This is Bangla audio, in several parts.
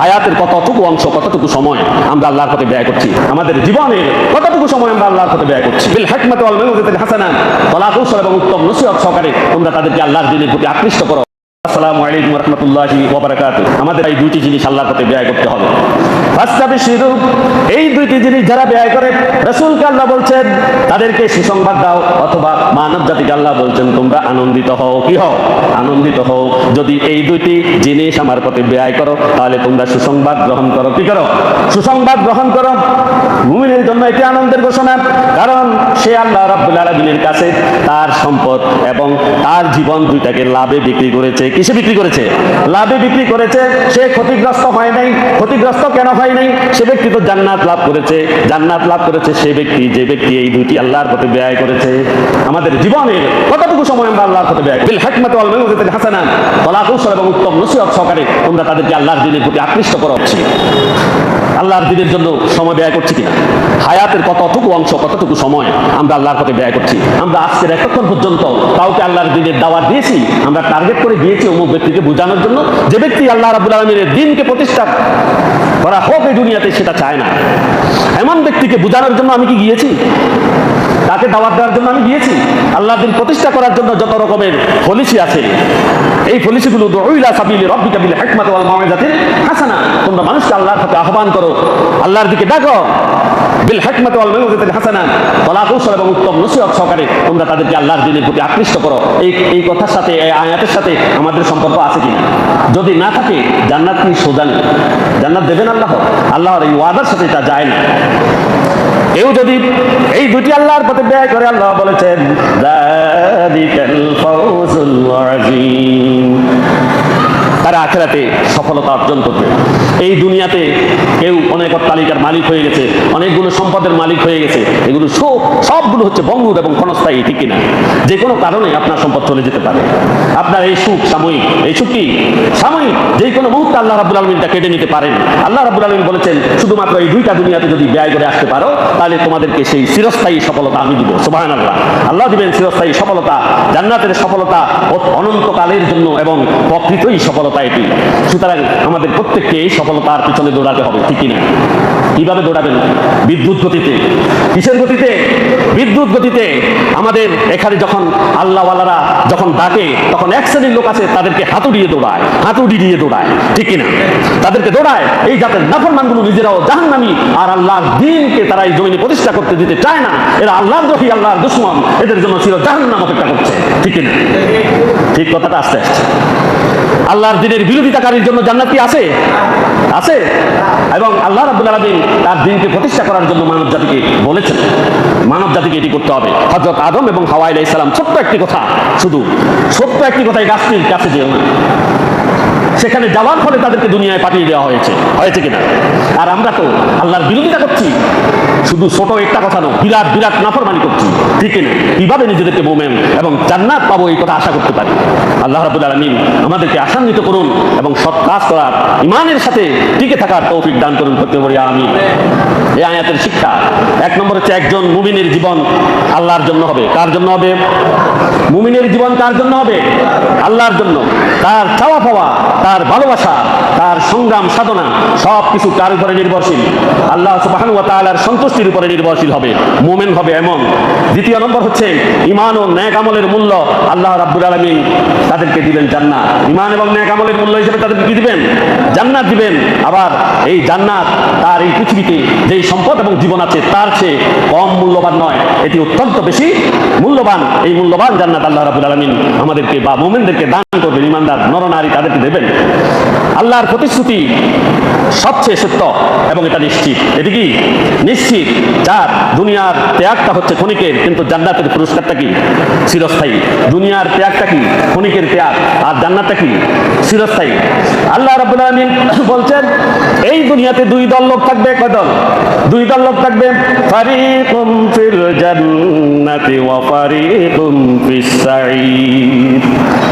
হায়াতের কতটুকু অংশ, কতটুকু সময় আমরা আল্লাহর পথে ব্যয় করছি? আমাদের জীবনের কতটুকু সময় আমরা আল্লাহর পথে ব্যয় করছি? বিল হিকমাতি ওয়াল মাউইজাতিল হাসানা কলা কৌশল এবং উত্তম নসিহত সহকারে তোমরা তাদেরকে আল্লাহর দিনের প্রতি আকৃষ্ট করো। আসসালামু আলাইকুম রহমতুল্লাহি ওবরাকাতুহ আমাদের এই দুইটি জিনিস আল্লাহর পথে ব্যয় করতে হবে। ফাস্তাবিশিরু। এই দুইটি জিনিস যারা ব্যয় করে, রাসূলকে আল্লাহ বলছেন তাদেরকে সুসংবাদ দাও, অথবা মানব জাতিকে আল্লাহ বলছেন, তোমরা আনন্দিত হও। কি হও? আনন্দিত হও। যদি এই দুইটি জিনিস আমার পথে ব্যয় করো, তাহলে তোমরা সুসংবাদ গ্রহণ করো। কি করো? সুসংবাদ গ্রহণ করো। মুমিনের জন্য এটি আনন্দের ঘোষণা। কারণ সে আল্লাহ রাব্বুল আলামিনের কাছে তার সম্পদ এবং তার জীবন দুইটাকে লাভে বিক্রি করেছে। কিসে বিক্রি করেছে? লাভে বিক্রি করেছে। সে ক্ষতিগ্রস্ত হয় নাই। ক্ষতিগ্রস্ত কেন হয় নাই? সে ব্যক্তি তো জান্নাত লাভ করেছে। জান্নাত লাভ করেছে সে ব্যক্তি। যে ব্যক্তি এই দুইটি আল্লাহর পথে ব্যয় করেছে। আমাদের জীবনের কতটুকু সময় আমরা আল্লাহর পথে ব্যয় বিল হিকমাতি ওয়াল মাউইজাতিল হাসানা। কলা কৌশল এবং উত্তম নসিহত সহকারে তোমরা তাদেরকে আল্লাহর দিনের প্রতি আকৃষ্ট করো। আল্লাহর দিনের জন্য সময় ব্যয় করছি কিনা? হায়াতের কতটুকু অংশ, কতটুকু সময় আমরা আল্লাহর পথে ব্যয় করছি? আমরা আজকের এতক্ষণ পর্যন্ত কাউকে আল্লাহর দিনের দাওয়া দিয়েছি, আমরা টার্গেট করে দিয়েছি অমুক ব্যক্তিকে বোঝানোর জন্য। যে ব্যক্তি আল্লাহ রাবুল আলমীর দিনকে প্রতিষ্ঠা করা হোক এই দুনিয়াতে সেটা চায় না। এমন ব্যক্তিকে বোঝানোর জন্য আমি কি গিয়েছি? তাকে দাওয়াত দেওয়ার জন্য আমি গিয়েছি। আল্লাহ দিন প্রতিষ্ঠা করার জন্য যত রকমের পলিসি আছে, এই পলিসিগুলো দউইলা সাবিলি রব্বিকা বিল হিকমাতি ওয়াল মাউইজাতিল হাসানা। তোমরা মানুষকে আল্লাহর পথে আহ্বান করো, আল্লাহর দিকে ডাকো। বিল হিকমাতি ওয়াল মাউইজাতিল হাসানা। কলা কৌশল এবং উত্তম নসিহত সহকারে তোমরা তাদেরকে আল্লাহর দিনের প্রতি আকৃষ্ট করো। এই এই কথার সাথে, এই আয়াতের সাথে আমাদের সম্পর্ক আছে কিনা? যদি না থাকে, জান্নাত কি সোজা জান্নাত দেবেন আল্লাহ? আল্লাহর এই ওয়াদার সাথে তা যায় না। কেউ যদি এই দুটি আল্লাহর পথে ব্যয় করে আল্লাহ বলেছেন। তারা আখেরাতে সফলতা অর্জন করবে। এই দুনিয়াতে কেউ অনেক তালিকার মালিক হয়ে গেছে, অনেকগুলো সম্পদের মালিক হয়ে গেছে, এগুলো সব সবগুলো হচ্ছে বঙ্গুর এবং ক্ষণস্থায়ী, ঠিক কিনা? যে কোনো কারণে আপনার সম্পদ চলে যেতে পারে। আপনার এই সুখ সাময়িক, এই সুখ কি সাময়িক যে কোনো মুহূর্তে আল্লাহ রাবুল আলমিনটা কেটে নিতে পারেন। আল্লাহ রাবুল আলমিন বলেছেন, শুধুমাত্র এই দুইটা দুনিয়াতে যদি ব্যয় করে আসতে পারো, তাহলে তোমাদেরকে সেই চিরস্থায়ী সফলতা আমি দিব। সুবাহান আল্লাহ আল্লাহ দিবেন চিরস্থায়ী সফলতা, জান্নাতের সফলতা অনন্তকালের জন্য এবং প্রকৃতই সফলতা এটি সুতরাং আমাদের প্রত্যেককে এই সফলতার পিছনে দৌড়াতে হবে, ঠিক কিনা? কীভাবে দৌড়াবেন? বিদ্যুৎ গতিতে। কিসের গতিতে? বিদ্যুৎ গতিতে আমাদের এখানে যখন আল্লাহওয়ালারা যখন ডাকে, তখন এক শ্রেণির লোক আছে, তাদেরকে হাতুড়িয়ে দৌড়ায়, হাতুড়ি দিয়ে দৌড়ায়, ঠিক কিনা? তাদেরকে দৌড়ায়, এই জাতের নাফরমানগুলো নিজেরাও জাহান্নামী, আর আল্লাহর দিনকে তারা এই জমিনে প্রতিষ্ঠা করতে দিতে চায় না। এরা আল্লাহর দোষী, আল্লাহর দুশ্মন, এদের জন্য ছিল জাহান্নাম অপেক্ষা করছে, ঠিক কিনা? ঠিক কথাটা আসতে আসছে। আল্লাহর দিনের বিরোধিতাকারীর জন্য জান্নাত আছে? আছে? এবং আল্লাহ রাব্বুল আলামিন তার দিনকে প্রতিষ্ঠা করার জন্য মানব জাতিকে বলেছেন। মানব জাতিকে এটি করতে হবে। হযরত আদম এবং হাওয়া আলাইহিস সালাম, ছোট্ট একটি কথা, শুধু ছোট্ট একটি কথাই গাছটির কাছে যেও না। সেখানে যাওয়ার ফলে তাদেরকে দুনিয়ায় পাঠিয়ে দেওয়া হয়েছে। হয়েছে কিনা? আর আমরা তো আল্লাহর বিরোধিতা করছি। শুধু ছোট একটা কথা নয়, বিরাট বিরাট নাফরমানি করছি। ঠিক কিনা? কীভাবে নিজেদেরকে মোমেন এবং জান্নাত পাবো এই কথা আশা করতে পারি? আল্লাহ রাবুল আলমিন আমাদেরকে আশান্বিত করুন এবং সৎ কাজ করার ইমানের সাথে টিকে থাকার তৌফিক দান করুন করতে পারি আমি এই আয়াতের শিক্ষা। এক নম্বর হচ্ছে একজন মুমিনের জীবন আল্লাহর জন্য হবে। কার জন্য হবে? মুমিনের জীবন কার জন্য হবে? আল্লাহর জন্য। তার চাওয়া পাওয়া, তার ভালোবাসা, তার সংগ্রাম, সাধনা সব কিছু কার উপরে নির্ভরশীল? আল্লাহ সুবহানাহু ওয়া তাআলার সন্তুষ্টির উপরে নির্ভরশীল হবে। মুমিন হবে এমন। দ্বিতীয় নম্বর হচ্ছে ইমান ও ন্যাক আমলের মূল্য আল্লাহ রাব্বুল আলামিন তাদেরকে দিবেন জান্নাত। ইমান এবং ন্যাক আমলের মূল্য হিসেবে তাদেরকে দিবেন? জান্নাত দিবেন। আবার এই জান্নাত তার এই পৃথিবীতে যেই সম্পদ এবং জীবন আছে, তার চেয়ে কম মূল্যবান নয়। এটি অত্যন্ত বেশি মূল্যবান। এই মূল্যবান জান্নাত আল্লাহ রাবুল আলমিন আমাদেরকে বা মোমেনদেরকে দান করবেন ইমানদার নরনারী তাদেরকে দেবেন। আল্লাহর প্রতিশ্রুতি সবচেয়ে সত্য এবং এটা নিশ্চিত। এটি কি? নিশ্চিত। যার দুনিয়ার ত্যাগটা হচ্ছে ক্ষণিকের, কিন্তু জান্নাতের পুরস্কারটা কি? চিরস্থায়ী। দুনিয়ার ত্যাগটা কি? ক্ষণিকের ত্যাগ। আর জান্নাতটা কি? চিরস্থায়ী। আল্লাহ রাবুল আলমিন বলছেন, এই দুনিয়াতে দুই দল লোক থাকবে, কয় দল? দুই দল লোক থাকবে। ফারিকুম ফিল জান্নাতি ওয়া ফারিকুম ফিস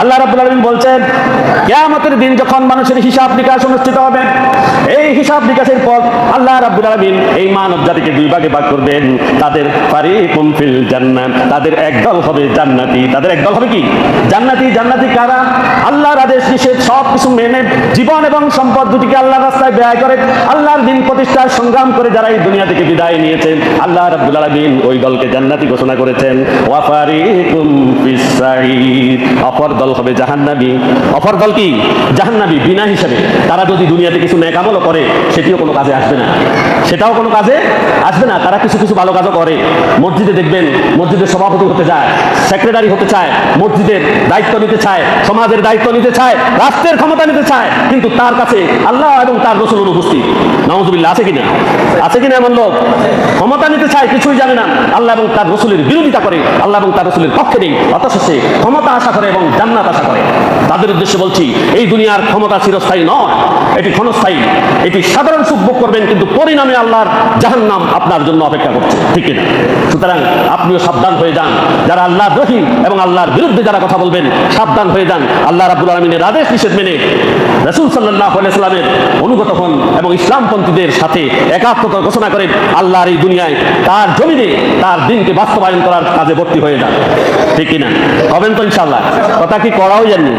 আল্লাহ রাব্বুল আলামিন বলছেন, কিয়ামতের দিন যখন মানুষের হিসাব নিকাশ অনুষ্ঠিত হবে, এই হিসাব নিকাশের পর আল্লাহ রাব্বুল আলামিন এই মানব জাতিকে দুই ভাগে ভাগ করবেন। তাদের ফারিকুম ফিল জান্নাত তাদের একদল হবে জান্নাতি। তাদের একদল হবে কি? জান্নাতি। জান্নাতি কারা? আল্লাহর আদেশ নিষেধ সব কিছু মেনে জীবন এবং সম্পদ দুটিকে আল্লাহর রাস্তায় ব্যয় করে। আল্লাহর দিন প্রতিষ্ঠার সংগ্রাম করে যারা এই দুনিয়া থেকে বিদায় নিয়েছেন আল্লাহ রাব্বুল আলামিন ওই দলকে জান্নাতি ঘোষণা করেছেন অপর দল হবে জাহান্নামী। অপর দল কি? জাহান্নামী, বিনা হিসেবে। তারা যদি দুনিয়াতে কিছু নেক করে, সেটিও কোনো কাজে আসবে না। সেটাও কোনো কাজে আসবে না। তারা কিছু কিছু ভালো কাজও করে। মসজিদে দেখবেন, মসজিদের সভাপতি হতে চায়, সেক্রেটারি হতে চায়, মসজিদের দায়িত্ব নিতে চায়, সমাজের দায়িত্ব নিতে চায়, রাষ্ট্রের ক্ষমতা নিতে চায়, কিন্তু তার কাছে আল্লাহ এবং তার রসুল অনুপস্থিত। নওয়াজুবিল্লাহ আছে কিনা? আছে কিনা এমন লোক? ক্ষমতা নিতে চায়, কিছুই জানে না। আল্লাহ এবং তার রসুলের বিরোধিতা করে, আল্লাহ এবং তার রসুলের পক্ষে নেই। অথচ সে ক্ষমতা আশা করে এবং জান্নাত আশা করে। তাদের উদ্দেশ্যে বলছি, এই দুনিয়ার ক্ষমতা চিরস্থায়ী নয়, এটি ক্ষণস্থায়ী। এটি সাধারণ সুখ ভোগ করবেন, কিন্তু পরিণামে আল্লাহর জাহান্নাম আপনার জন্য অপেক্ষা করছে। ঠিক না সুতরাং আপনিও সাবধান হয়ে যান। যারা আল্লাহর রহিম এবং আল্লাহর বিরুদ্ধে যারা কথা বলবেন, সাবধান হয়ে যান। আল্লাহ রাবুল আলমিনের আদেশ নিষেধ মেনে। রসুল সাল্লাহ সাল্লামের অনুগত হন এবং ইসলামপন্থীদের সাথে একাত্মতা ঘোষণা করেন, আল্লাহর এই দুনিয়ায় তার জমিনে তার দিনকে বাস্তবায়ন করার কাজে ভর্তি হয়ে যান। ঠিক কিনা? হবেন তো ইনশাল্লাহ কথা কি করাও জাননি?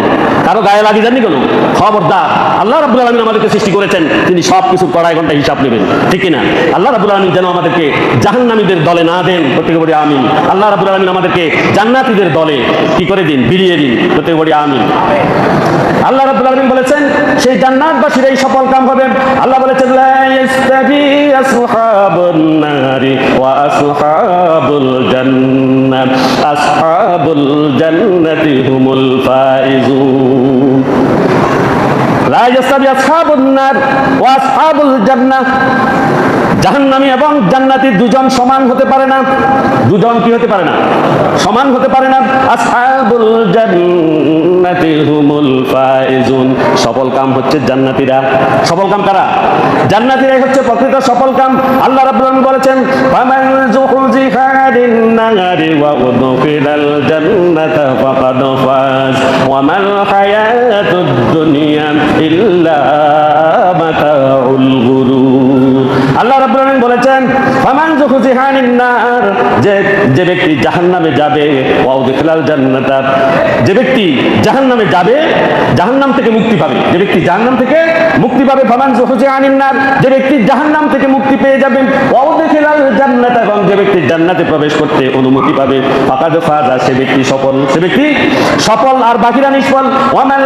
কারও গায়ে লাগিয়ে যাননি কোনো? খবরদার। আল্লাহ রাবুল আলমিন আমাদেরকে সৃষ্টি করেছেন, তিনি সব কিছু কড়াই ঘণ্টা হিসাব নেবেন। ঠিক কিনা? আল্লাহ রাবুল আলমিন যেন আমাদেরকে জাহান্নামীদের দলে না দেন, প্রত্যেকে বলি আমিন। আল্লাহ রাবুল আলমিন আমাদেরকে জান্নাতীদের দলে কি করে দিন? বিলিয়ে দিন, প্রত্যেকে বলি আমিন। আল্লাহ রাব্বুল আলামিন বলেছেন, সেই জান্নাতবাসীর এই সফল কাম হবে আল্লাহ বলেছেন নারি ওয়া আসহাবুল জান্নাত আসহাবুল জান্নাতি হুমুল ফাইজুন লা ইস্তাবি আসহাবুন নার ওয়া আসহাবুল জান্নাহ জাহান্নামী এবং জান্নাতি দুজন সমান হতে পারে না। দুজন কি হতে পারে না? সমান হতে পারে না। আসহাবুল জান্নাতি হুমুল ফাইজুন। সফল কাম হচ্ছে জান্নাতীরা। সফল কাম কারা? জান্নাতীরাই হচ্ছে প্রকৃত সফল কাম। আল্লাহ রাব্বুল আলামিন বলেছেন, ফামান যুহজিহা আনিন নারি ওয়া উদখিলাল জান্নাতা ফাকাদ ফাজ। ওয়া মাল হায়াতুদ দুনিয়া ইল্লা যে ব্যক্তি যাবে ওয়া উদখিলাল জান্নাতা, যে ব্যক্তি জাহান্নামে যাবে, জাহান্নাম থেকে মুক্তি পাবে। যে ব্যক্তি জাহান্নাম থেকে মুক্তি পাবে, ফামান যুহজিহানিন নার, যে ব্যক্তি জাহান্নাম থেকে মুক্তি পেয়ে যাবে এবং যে ব্যক্তি জান্নাতে প্রবেশ করতে অনুমতি পাবে, ফাকাদ ফাজা, সে ব্যক্তি সফল। সে ব্যক্তি সফল আর বাকিরা নিষ্ফল। ওয়া মাল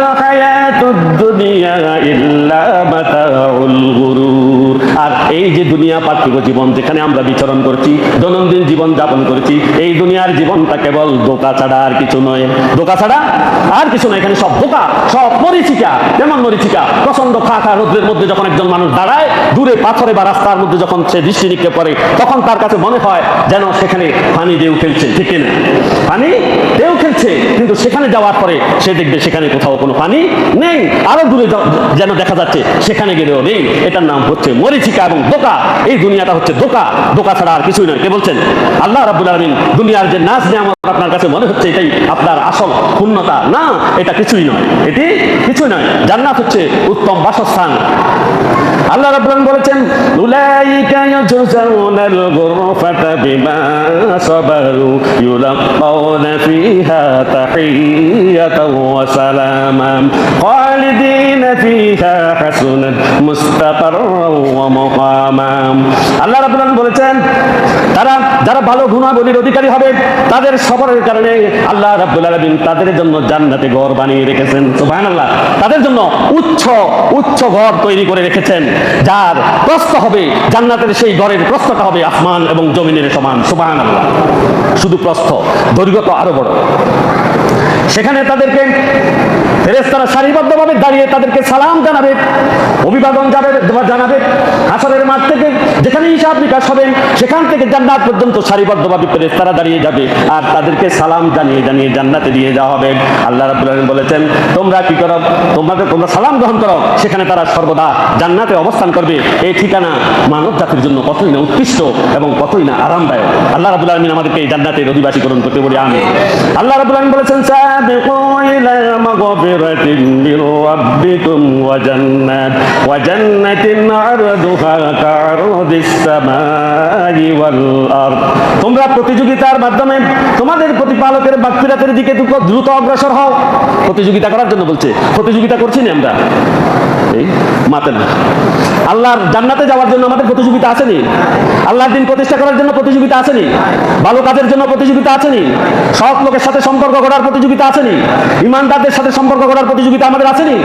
দুনিয়া পার্থিব জীবন যেখানে আমরা বিচরণ করছি, দৈনন্দিন জীবন যাপন করছি, এই দুনিয়ার জীবনটা কেবল দোকা ছাড়া আর কিছু নয়। দোকা ছাড়া আর কিছু নয়, এখানে সব দোকা সব মরিচিকা, যেমন মরিচিকা প্রচণ্ড খা রোদ্রের মধ্যে যখন একজন মানুষ দাঁড়ায়, দূরে পাথরে বা রাস্তার মধ্যে যখন সে দৃষ্টি নিক্ষেপ করে, তখন তার কাছে মনে হয় যেন সেখানে পানি ঢেউ খেলছে, ঠিক না? পানি ঢেউ খেলছে, কিন্তু সেখানে যাওয়ার পরে সে দেখবে সেখানে কোথাও কোনো পানি নেই। আরও দূরে যেন দেখা যাচ্ছে সেখানে গেলেও নেই। এটার নাম হচ্ছে মরিচিকা এবং দোকা এই দুনিয়াটা হচ্ছে দোকা দোকা ছাড়া আর কিছুই নয়। কে বলছেন? আল্লাহ রাব্বুল আলামিন দুনিয়ার যে নাচ নিয়ামত আপনার কাছে মনে হচ্ছে, এটাই আপনার আসল পূর্ণতা না, এটা কিছুই নয়। এটি কিছুই নয়। জান্নাত হচ্ছে উত্তম বাসস্থান। আল্লাহ রাব্বুল বলেছেন, উলাইকা ইয়াজজাউনাল গুরফাতা বিমা সাবারু ইউলাকাউনা ফিহা তাহিয়াতাও ওয়া সালামান খালিদিনা ফিহা হাসুনাত মুস্তাকাররাও আল্লাহ রাব্বুল বলেছেন, তারা, যারা ভালো গুণাবলীর অধিকারী হবে, তাদের সফরের কারণে আল্লাহ রাব্বুল আলামিন তাদের জন্য জান্নাতে ঘর বানিয়ে রেখেছেন। সুবহানাল্লাহ। তাদের জন্য উচ্চ উচ্চ ঘর তৈরি করে রেখেছেন, যার প্রস্থ হবে, জান্নাতের সেই ঘরের প্রস্থটা হবে আসমান এবং জমিনের সমান। সুবহানাল্লাহ। শুধু প্রস্থ, দৈর্ঘ্য তো আরও বড়। সেখানে তাদেরকে ফেরেস্তারা সারিবদ্ধভাবে দাঁড়িয়ে তাদেরকে সালাম জানাবে, অভিবাদন যাবে জানাবে। হাসরের মাঠ থেকে যেখানে হিসাব নিকাশ হবে, সেখান থেকে জান্নাত পর্যন্ত সারিবদ্ধভাবে তারা দাঁড়িয়ে যাবে আর তাদেরকে সালাম জানিয়ে জানিয়ে জান্নাতে দিয়ে যাওয়া হবে। আল্লাহ রাব্বুল আলামিন বলেছেন, তোমরা কি করো? তোমাদের তোমরা সালাম গ্রহণ করো, সেখানে তারা সর্বদা জান্নাতে অবস্থান করবে। এই ঠিকানা মানব জাতির জন্য কতই না উৎকৃষ্ট এবং কতই না আরামদায়ক। আল্লাহ রাব্বুল আলামিন আমাদেরকে এই জান্নাতের অধিবাসী করুন করতে বলি আমি আল্লাহ রাব্বুল আলামিন বলেছেন ওয়া জান্নাত ওয়া জান্নাতিন আরদুহা কা'রদিস সামাই ওয়াল আরদ তোমরা প্রতিযোগিতার মাধ্যমে তোমাদের প্রতিপালকের মাগফিরাতের দিকে দ্রুত- অগ্রসর হও। প্রতিযোগিতা করার জন্য বলছে। প্রতিযোগিতা করছি না আমরা? এই আল্লাহর জান্নাতে যাওয়ার জন্য আমাদের প্রতিযোগিতা আসেনি আল্লাহর দিন প্রতিষ্ঠা করার জন্য প্রতিযোগিতা আসেনি ভালো কাজের জন্য প্রতিযোগিতা আসেনি সৎ লোকের সাথে সম্পর্ক করার প্রতিযোগিতা আসেনি ইমানদারদের সাথে সম্পর্ক করার প্রতিযোগিতা আমাদের আসেনি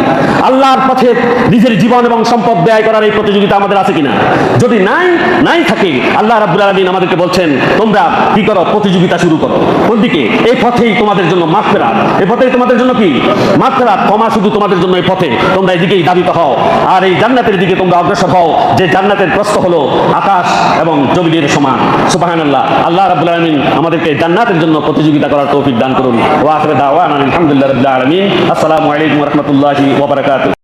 আল্লাহর পথে নিজের জীবন এবং সম্পদ ব্যয় করার এই প্রতিযোগিতা আমাদের আছে কিনা? যদি নাই নাই থাকে, আল্লাহ রাব্বুল আলামিন আমাদেরকে বলছেন, তোমরা কি করো? প্রতিযোগিতা শুরু করো। কোন দিকে এই পথেই তোমাদের জন্য মাগফিরাত এই পথেই তোমাদের জন্য কি? মাগফিরাত ক্ষমা শুধু তোমাদের জন্য এই পথে। তোমরা এদিকেই দাবিত হও। আর এই জান্নাতের দিকে তোমরা অগ্রসর হও। যে জান্নাতের প্রস্থ হলো আকাশ এবং জমিনের সমান। সুবহানাল্লাহ। আল্লাহ রাব্বুল আলামিন আমাদেরকে জান্নাতের জন্য প্রতিযোগিতা করার তৌফিক দান করুন। ওয়া আখির আলহামদুলিল্লাহি রাব্বিল আলামিন। আসসালামু আলাইকুম ওয়া রাহমাতুল্লাহি ওয়া বারাকাতুহু